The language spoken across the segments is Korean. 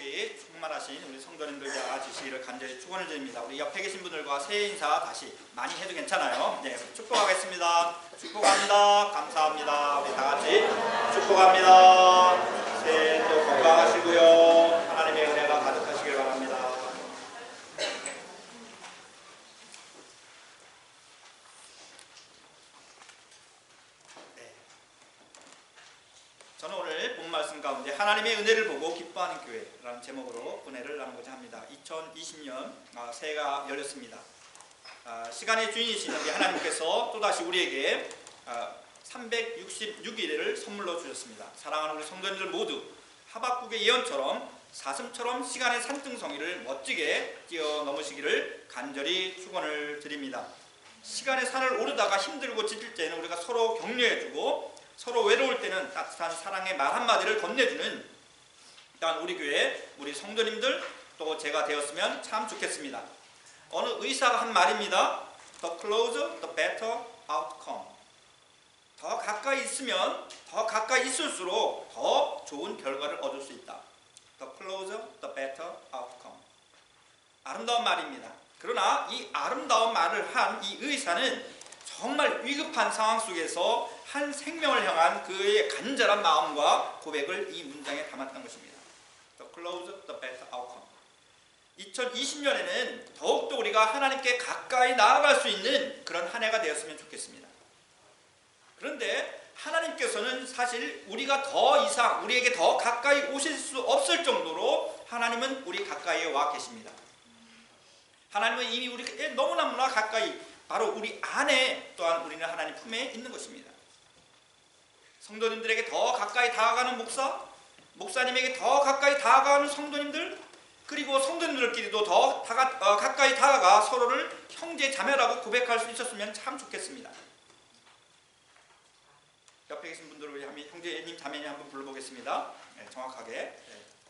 축복이 충만하신 우리 성도님들 다 주시기를 간절히 축원을 드립니다. 우리 옆에 계신 분들과 새해 인사 다시 많이 해도 괜찮아요. 네, 축복하겠습니다. 축복합니다. 감사합니다. 우리 다 같이 축복합니다. 새해 또 건강하시고요. 하나님의 은혜가 가득하시길 바랍니다. 네. 저는 오늘 본 말씀 가운데 하나님의 은혜를 보고 기뻐하는 교회 라는 제목으로 은혜를 나누고자 합니다. 2020년 아, 새해가 열렸습니다. 아, 시간의 주인이신 우리 하나님께서 또다시 우리에게 아, 366일을 선물로 주셨습니다. 사랑하는 우리 성도님들 모두 하박국의 예언처럼 사슴처럼 시간의 산등성이를 멋지게 뛰어넘으시기를 간절히 축원을 드립니다. 시간의 산을 오르다가 힘들고 지칠 때는 우리가 서로 격려해주고 서로 외로울 때는 따뜻한 사랑의 말 한마디를 건네주는 일단 우리 교회 우리 성도님들 또 제가 되었으면 참 좋겠습니다. 어느 의사가 한 말입니다. The closer, the better outcome. 더 가까이 있으면 더 가까이 있을수록 더 좋은 결과를 얻을 수 있다. The closer, the better outcome. 아름다운 말입니다. 그러나 이 아름다운 말을 한 이 의사는 정말 위급한 상황 속에서 한 생명을 향한 그의 간절한 마음과 고백을 이 문장에 담았던 것입니다. Closer, the better outcome. 2020년에는 더욱더 우리가 하나님께 가까이 나아갈 수 있는 그런 한 해가 되었으면 좋겠습니다. 그런데 하나님께서는 사실 우리가 더 이상 우리에게 더 가까이 오실 수 없을 정도로 하나님은 우리 가까이에 와 계십니다. 하나님은 이미 우리에게 너무나무나 가까이 바로 우리 안에 또한 우리는 하나님 품에 있는 것입니다. 성도님들에게 더 가까이 다가가는 목사, 목사님에게 더 가까이 다가가는 성도님들, 그리고 성도님들끼리도 더 다가, 어, 가까이 다가가 서로를 형제 자매라고 고백할 수 있었으면 참 좋겠습니다. 옆에 계신 분들을 위해 형제님 자매님 한번 불러보겠습니다. 네, 정확하게 네,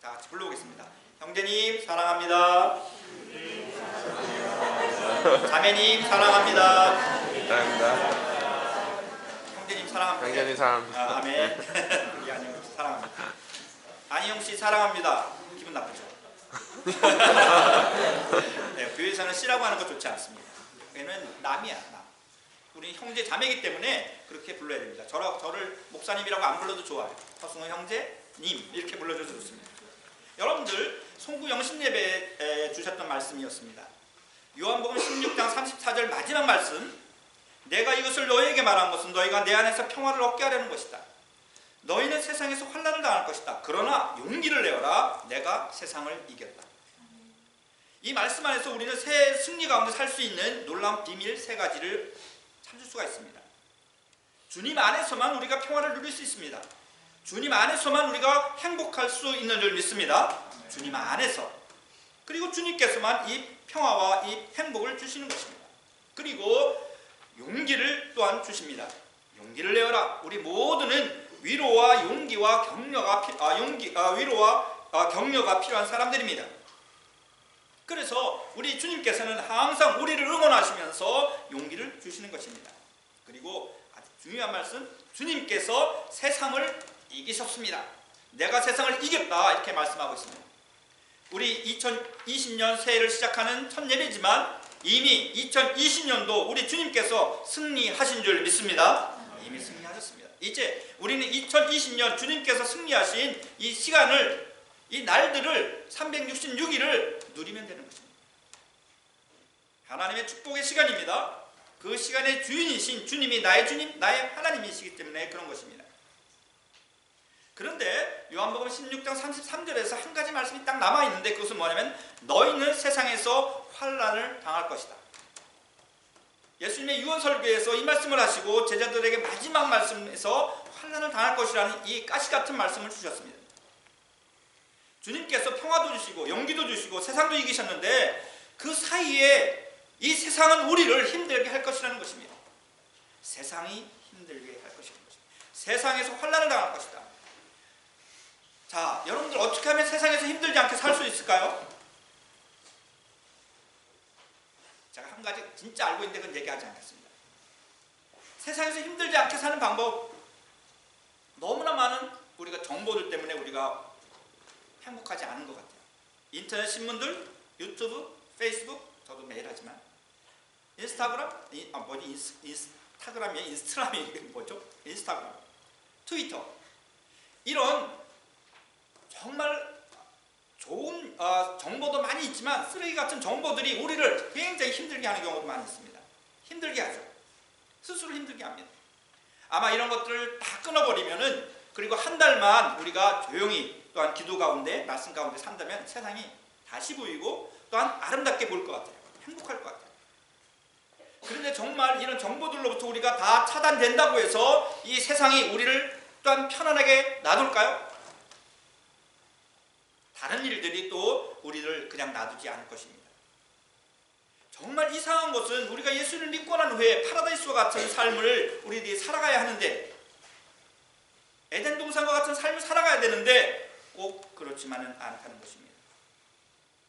다 같이 불러보겠습니다. 형제님 사랑합니다. 자매님 사랑합니다. 사랑합니다. 형제님 사랑합니다. 강견이 사랑합니다. 아, 아멘. 우리 안녕 씨 사랑합니다. 안희영 씨 사랑합니다. 기분 나쁘죠? 네, 교회에서는 씨라고 하는 거 좋지 않습니다. 얘는 남이야, 남. 우리 형제 자매이기 때문에 그렇게 불러야 됩니다. 저라, 저를 목사님이라고 안 불러도 좋아요. 허승호 형제, 님 이렇게 불러줘도 좋습니다. 여러분들 송구 영신 예배에 주셨던 말씀이었습니다. 요한복음 16장 34절 마지막 말씀 내가 이것을 너희에게 말한 것은 너희가 내 안에서 평화를 얻게 하려는 것이다. 너희는 세상에서 환난을 당할 것이다. 그러나 용기를 내어라. 내가 세상을 이겼다. 이 말씀 안에서 우리는 새 승리 가운데 살 수 있는 놀라운 비밀 세 가지를 찾을 수가 있습니다. 주님 안에서만 우리가 평화를 누릴 수 있습니다. 주님 안에서만 우리가 행복할 수 있는 줄 믿습니다. 주님 안에서. 그리고 주님께서만 이 평화와 이 행복을 주시는 것입니다. 그리고 용기를 또한 주십니다. 용기를 내어라. 우리 모두는 위로와 용기와 격려가 피, 아, 용기 아, 위로와 아, 격려가 필요한 사람들입니다. 그래서 우리 주님께서는 항상 우리를 응원하시면서 용기를 주시는 것입니다. 그리고 아주 중요한 말씀, 주님께서 세상을 이기셨습니다. 내가 세상을 이겼다 이렇게 말씀하고 있습니다. 우리 2020년 새해를 시작하는 첫 예배지만 이미 2020년도 우리 주님께서 승리하신 줄 믿습니다. 이미 승리하셨습니다. 이제 우리는 2020년 주님께서 승리하신 이 시간을 이 날들을 366일을 누리면 되는 것입니다. 하나님의 축복의 시간입니다. 그 시간의 주인이신 주님이 나의 주님, 나의 하나님이시기 때문에 그런 것입니다. 그런데 요한복음 16장 33절에서 한 가지 말씀이 딱 남아 있는데 그것은 뭐냐면 너희는 세상에서 환란을 당할 것이다. 예수님의 유언 설교에서 이 말씀을 하시고 제자들에게 마지막 말씀에서 환란을 당할 것이라는 이 가시 같은 말씀을 주셨습니다. 주님께서 평화도 주시고 용기도 주시고 세상도 이기셨는데 그 사이에 이 세상은 우리를 힘들게 할 것이라는 것입니다. 세상이 힘들게 할 것이라는 것입니다. 세상에서 환란을 당할 것이다. 자, 여러분들 어떻게 하면 세상에서 힘들지 않게 살 수 있을까요? 제가 한 가지 진짜 알고 있는데 그건 얘기하지 않겠습니다. 세상에서 힘들지 않게 사는 방법 너무나 많은 우리가 정보들 때문에 우리가 행복하지 않은 것 같아요. 인터넷 신문들, 유튜브, 페이스북 저도 매일 하지만 인스타그램, 이, 아 뭐지 인스, 인스타그램이 인스타그램이 뭐죠? 인스타그램, 트위터 이런 정말 좋은 어, 정보도 많이 있지만 쓰레기 같은 정보들이 우리를 굉장히 힘들게 하는 경우도 많이 있습니다. 힘들게 하죠. 스스로 힘들게 합니다. 아마 이런 것들을 다 끊어버리면은 그리고 한 달만 우리가 조용히 또한 기도 가운데 말씀 가운데 산다면 세상이 다시 보이고 또한 아름답게 보일 것 같아요. 행복할 것 같아요. 그런데 정말 이런 정보들로부터 우리가 다 차단된다고 해서 이 세상이 우리를 또한 편안하게 놔둘까요? 다른 일들이 또 우리를 그냥 놔두지 않을 것입니다. 정말 이상한 것은 우리가 예수를 믿고 난 후에 파라다이스와 같은 삶을 우리들이 살아가야 하는데 에덴 동산과 같은 삶을 살아가야 되는데 꼭 그렇지만은 않다는 것입니다.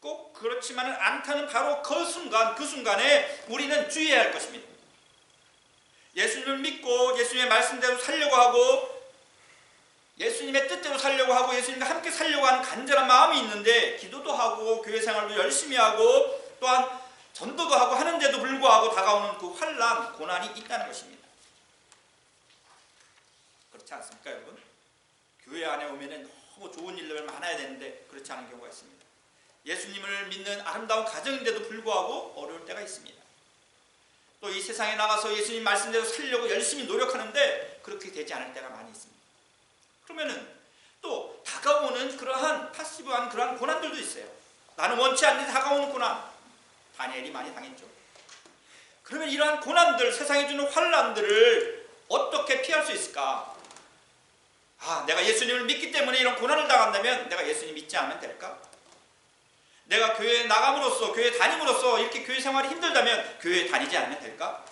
꼭 그렇지만은 않다는 바로 그 순간 그 순간에 우리는 주의해야 할 것입니다. 예수님을 믿고 예수님의 말씀대로 살려고 하고 예수님의 뜻대로 살려고 하고 예수님과 함께 살려고 하는 간절한 마음이 있는데 기도도 하고 교회 생활도 열심히 하고 또한 전도도 하고 하는데도 불구하고 다가오는 그 환란, 고난이 있다는 것입니다. 그렇지 않습니까, 여러분? 교회 안에 오면은 너무 좋은 일들 많아야 되는데 그렇지 않은 경우가 있습니다. 예수님을 믿는 아름다운 가정인데도 불구하고 어려울 때가 있습니다. 또 이 세상에 나가서 예수님 말씀대로 살려고 열심히 노력하는데 그렇게 되지 않을 때가 많이 있습니다. 그러면은 또 다가오는 그러한 파시브한 그러한 고난들도 있어요. 나는 원치 않는 다가오는 고난. 다니엘이 많이 당했죠. 그러면 이러한 고난들, 세상에 주는 환란들을 어떻게 피할 수 있을까? 아, 내가 예수님을 믿기 때문에 이런 고난을 당한다면 내가 예수님 믿지 않으면 될까? 내가 교회에 나감으로써, 교회 다님으로써 이렇게 교회 생활이 힘들다면 교회에 다니지 않으면 될까?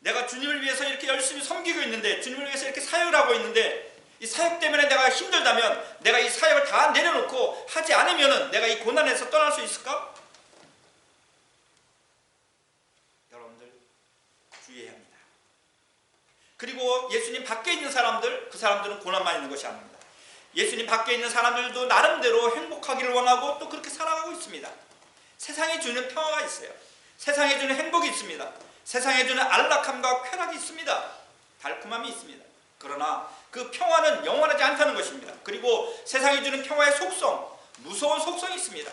내가 주님을 위해서 이렇게 열심히 섬기고 있는데, 주님을 위해서 이렇게 사역을 하고 있는데, 이 사역 때문에 내가 힘들다면 내가 이 사역을 다 내려놓고 하지 않으면 내가 이 고난에서 떠날 수 있을까? 여러분들 주의해야 합니다. 그리고 예수님 밖에 있는 사람들, 그 사람들은 고난만 있는 것이 아닙니다. 예수님 밖에 있는 사람들도 나름대로 행복하기를 원하고 또 그렇게 살아가고 있습니다. 세상에 주는 평화가 있어요. 세상에 주는 행복이 있습니다. 세상에 주는 안락함과 쾌락이 있습니다. 달콤함이 있습니다. 그러나 그 평화는 영원하지 않다는 것입니다. 그리고 세상이 주는 평화의 속성, 무서운 속성이 있습니다.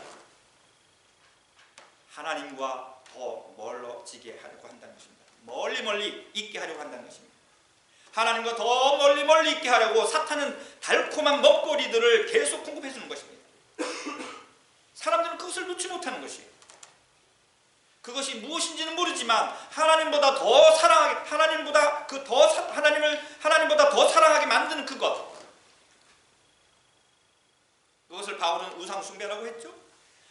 하나님과 더 멀어지게 하려고 한다는 것입니다. 멀리 멀리 있게 하려고 한다는 것입니다. 하나님과 더 멀리 멀리 있게 하려고 사탄은 달콤한 먹거리들을 계속 공급해 주는 것입니다. 사람들은 그것을 놓지 못하는 것이에요. 그것이 무엇인지는 모르지만 하나님보다 더 사랑하게 하나님보다 그 더 하나님을 하나님보다 더 사랑하게 만드는 그것. 그것을 바울은 우상 숭배라고 했죠.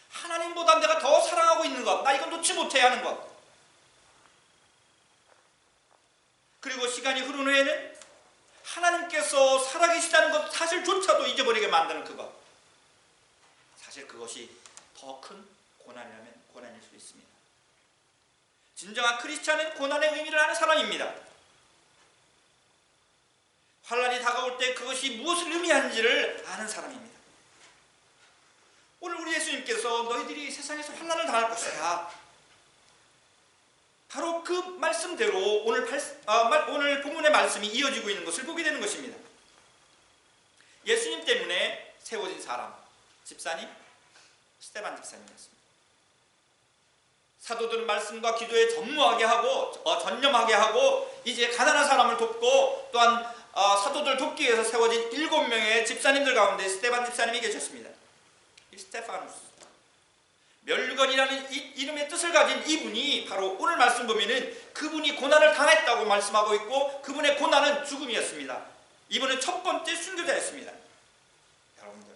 하나님보다 내가 더 사랑하고 있는 것. 나 이건 놓지 못해 하는 것. 그리고 시간이 흐른 후에는 하나님께서 살아계시다는 것 사실조차도 잊어버리게 만드는 그것. 사실 그것이 더 큰 고난이라면 고난일 수 있습니다. 진정한 크리스찬은 고난의 의미를 아는 사람입니다. 환란이 다가올 때 그것이 무엇을 의미하는지를 아는 사람입니다. 오늘 우리 예수님께서 너희들이 세상에서 환란을 당할 것이다. 바로 그 말씀대로 오늘, 발, 아, 말, 오늘 본문의 말씀이 이어지고 있는 것을 보게 되는 것입니다. 예수님 때문에 세워진 사람, 집사님, 스테반 집사님이었습니다. 사도들은 말씀과 기도에 전무하게 하고 어, 전념하게 하고 이제 가난한 사람을 돕고 또한 어, 사도들 돕기 위해서 세워진 일곱 명의 집사님들 가운데 스테반 집사님이 계셨습니다. 이 스테파누스 멸류관이라는 이, 이름의 뜻을 가진 이분이 바로 오늘 말씀 보면은 그분이 고난을 당했다고 말씀하고 있고 그분의 고난은 죽음이었습니다. 이분은 첫 번째 순교자였습니다. 여러분들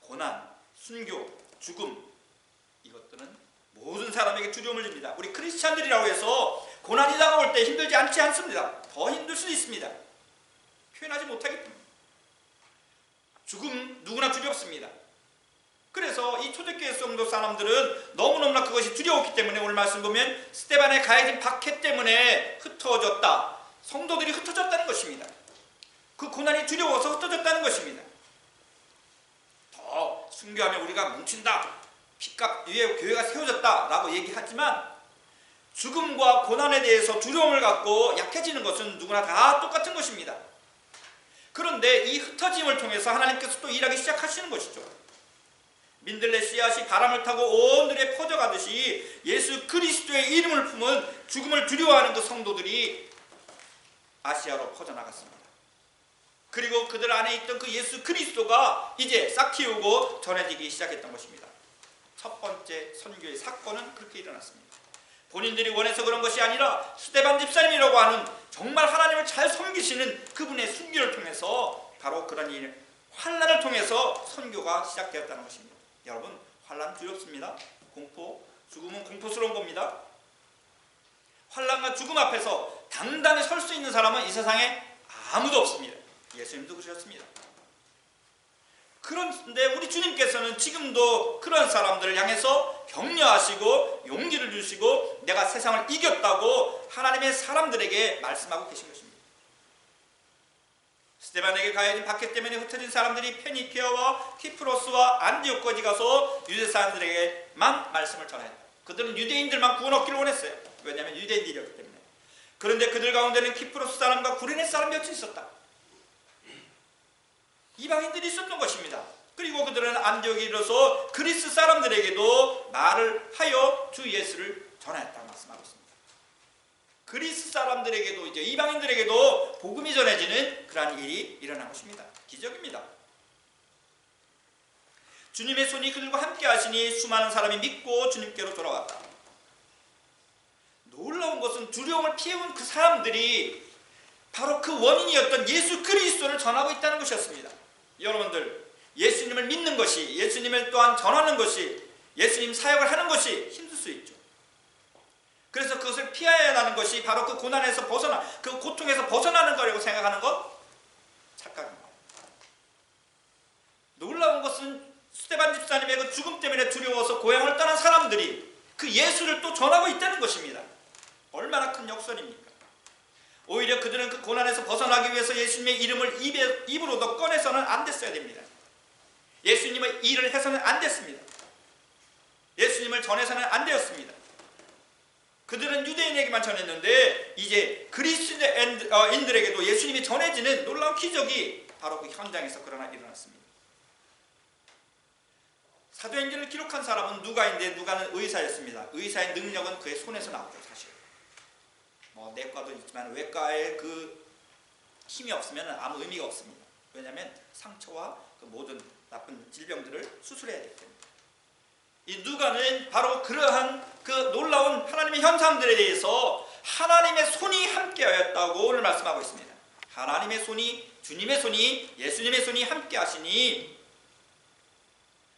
고난, 순교, 죽음 이것들은 모든 사람에게 두려움을 줍니다. 우리 크리스찬들이라고 해서 고난이 다가올 때 힘들지 않지 않습니다. 더 힘들 수도 있습니다. 표현하지 때문에. 죽음 누구나 두렵습니다. 그래서 이 초대교회 성도 사람들은 너무너무나 그것이 두려웠기 때문에 오늘 말씀 보면 스테반의 가해진 박해 때문에 흩어졌다. 성도들이 흩어졌다는 것입니다. 그 고난이 두려워서 흩어졌다는 것입니다. 순교하면 우리가 뭉친다. 핏값 위에 교회가 세워졌다라고 얘기하지만 죽음과 고난에 대해서 두려움을 갖고 약해지는 것은 누구나 다 똑같은 것입니다. 그런데 이 흩어짐을 통해서 하나님께서 또 일하기 시작하시는 것이죠. 민들레 씨앗이 바람을 타고 온 들에 퍼져가듯이 예수 그리스도의 이름을 품은 죽음을 두려워하는 그 성도들이 아시아로 퍼져나갔습니다. 그리고 그들 안에 있던 그 예수 그리스도가 이제 싹 틔우고 전해지기 시작했던 것입니다. 첫 번째 선교의 사건은 그렇게 일어났습니다. 본인들이 원해서 그런 것이 아니라 스테반 집사님이라고 하는 정말 하나님을 잘 섬기시는 그분의 순교를 통해서 바로 그런 일, 환란을 통해서 선교가 시작되었다는 것입니다. 여러분 환란 두렵습니다. 공포, 죽음은 공포스러운 겁니다. 환란과 죽음 앞에서 당당히 설 수 있는 사람은 이 세상에 아무도 없습니다. 예수님도 그러셨습니다. 그런데 우리 주님께서는 지금도 그런 사람들을 향해서 격려하시고 용기를 주시고 내가 세상을 이겼다고 하나님의 사람들에게 말씀하고 계신 것입니다. 스테반에게 가해진 박해 때문에 흩어진 사람들이 페니케어와 키프로스와 안디옥까지 가서 유대 사람들에게만 말씀을 전했다. 그들은 유대인들만 구원 얻기를 원했어요. 왜냐하면 유대인들이었기 때문에. 그런데 그들 가운데는 키프로스 사람과 구레네 사람 몇이 있었다. 이방인들이 있었던 것입니다. 그리고 그들은 안디옥에 이르러서 그리스 사람들에게도 말을 하여 주 예수를 전하였다 말씀하고 있습니다. 그리스 사람들에게도 이제 이방인들에게도 복음이 전해지는 그러한 일이 일어난 것입니다. 기적입니다. 주님의 손이 그들과 함께 하시니 수많은 사람이 믿고 주님께로 돌아왔다. 놀라운 것은 두려움을 피해온 그 사람들이 바로 그 원인이었던 예수 그리스도를 전하고 있다는 것이었습니다. 여러분들 예수님을 믿는 것이 예수님을 또한 전하는 것이 예수님 사역을 하는 것이 힘들 수 있죠. 그래서 그것을 피해야 하는 것이 바로 그 고난에서 벗어나 그 고통에서 벗어나는 거라고 생각하는 것 착각입니다. 놀라운 것은 스테반 집사님의 그 죽음 때문에 두려워서 고향을 떠난 사람들이 그 예수를 또 전하고 있다는 것입니다. 얼마나 큰 역설입니까? 오히려 그들은 그 고난에서 벗어나기 위해서 예수님의 이름을 입에, 입으로도 꺼내서는 안 됐어야 됩니다. 예수님의 일을 해서는 안 됐습니다. 예수님을 전해서는 안 되었습니다. 그들은 유대인에게만 전했는데 이제 그리스도인들에게도 예수님이 전해지는 놀라운 기적이 바로 그 현장에서 그러나 일어났습니다. 사도행전을 기록한 사람은 누가인데 누가는 의사였습니다. 의사의 능력은 그의 손에서 나오죠, 사실. 뭐 내과도 있지만 외과에 그 힘이 없으면 아무 의미가 없습니다. 왜냐하면 상처와 그 모든 나쁜 질병들을 수술해야 되기 때문에. 이 누가는 바로 그러한 그 놀라운 하나님의 현상들에 대해서 하나님의 손이 함께하였다고 오늘 말씀하고 있습니다. 하나님의 손이 주님의 손이 예수님의 손이 함께하시니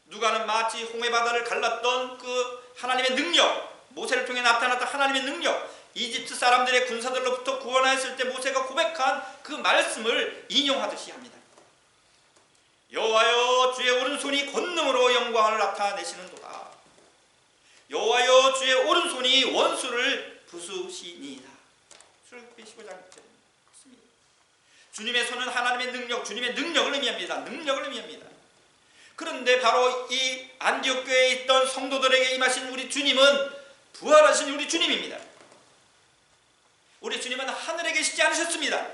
누가는 마치 홍해 바다를 갈랐던 그 하나님의 능력 모세를 통해 나타났던 하나님의 능력 이집트 사람들의 군사들로부터 구원하였을 때 모세가 고백한 그 말씀을 인용하듯이 합니다. 여호와여 주의 오른손이 권능으로 영광을 나타내시는도다. 여호와여 주의 오른손이 원수를 부수시니이다. 출애굽기 15장 6절입니다. 주님의 손은 하나님의 능력, 주님의 능력을 의미합니다. 능력을 의미합니다. 그런데 바로 이 안디옥 교회에 있던 성도들에게 임하신 우리 주님은 부활하신 우리 주님입니다. 우리 주님은 하늘에 계시지 않으셨습니다.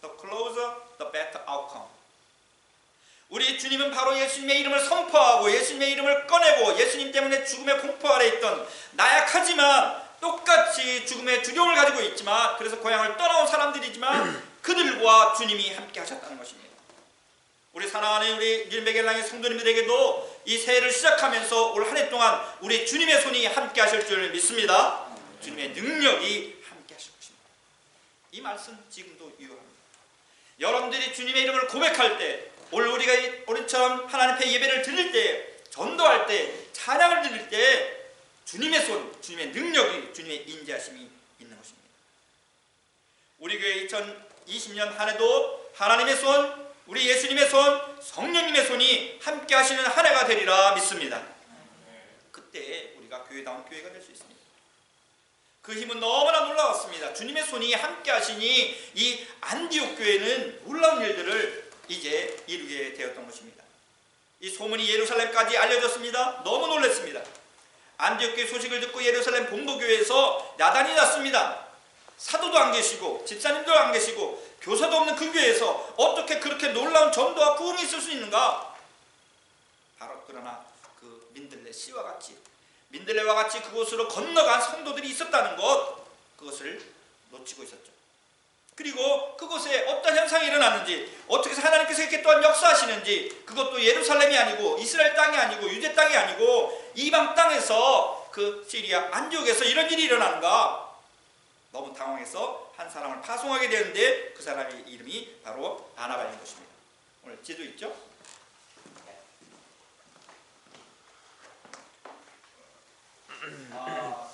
The closer, the better outcome. 우리 주님은 바로 예수님의 이름을 선포하고 예수님의 이름을 꺼내고 예수님 때문에 죽음의 공포 아래 있던 나약하지만 똑같이 죽음의 두려움을 가지고 있지만 그래서 고향을 떠나온 사람들이지만 그들과 주님이 함께 하셨다는 것입니다. 우리 사랑하는 우리 일메겔랑의 성도님들에게도 이 새해를 시작하면서 올 한 해 동안 우리 주님의 손이 함께 하실 줄 믿습니다. 주님의 능력이. 이 말씀 지금도 유효합니다. 여러분들이 주님의 이름을 고백할 때 오늘 우리가 오늘처럼 하나님 앞에 예배를 드릴 때 전도할 때 찬양을 드릴 때 주님의 손, 주님의 능력이 주님의 인자하심이 있는 것입니다. 우리 교회 2020년 한 해도 하나님의 손, 우리 예수님의 손, 성령님의 손이 함께 하시는 한 해가 되리라 믿습니다. 그때 우리가 교회다운 교회가 될 수 있습니다. 그 힘은 너무나 놀라웠습니다. 주님의 손이 함께 하시니 이 안디옥 교회는 놀라운 일들을 이제 이루게 되었던 것입니다. 이 소문이 예루살렘까지 알려졌습니다. 너무 놀랐습니다. 안디옥 교회 소식을 듣고 예루살렘 본부교회에서 야단이 났습니다. 사도도 안 계시고 집사님도 안 계시고 교사도 없는 그 교회에서 어떻게 그렇게 놀라운 전도와 부흥이 있을 수 있는가? 바로 그러나 그 민들레 씨와 같이 민들레와 같이 그곳으로 건너간 성도들이 있었다는 것 그것을 놓치고 있었죠. 그리고 그곳에 어떤 현상이 일어났는지 어떻게 하나님께서 이렇게 또한 역사하시는지 그것도 예루살렘이 아니고 이스라엘 땅이 아니고 유대 땅이 아니고 이방 땅에서 그 시리아 안디옥에서 이런 일이 일어나는가 너무 당황해서 한 사람을 파송하게 되는데 그 사람의 이름이 바로 아나바인 것입니다. 오늘 지도 있죠? Oh.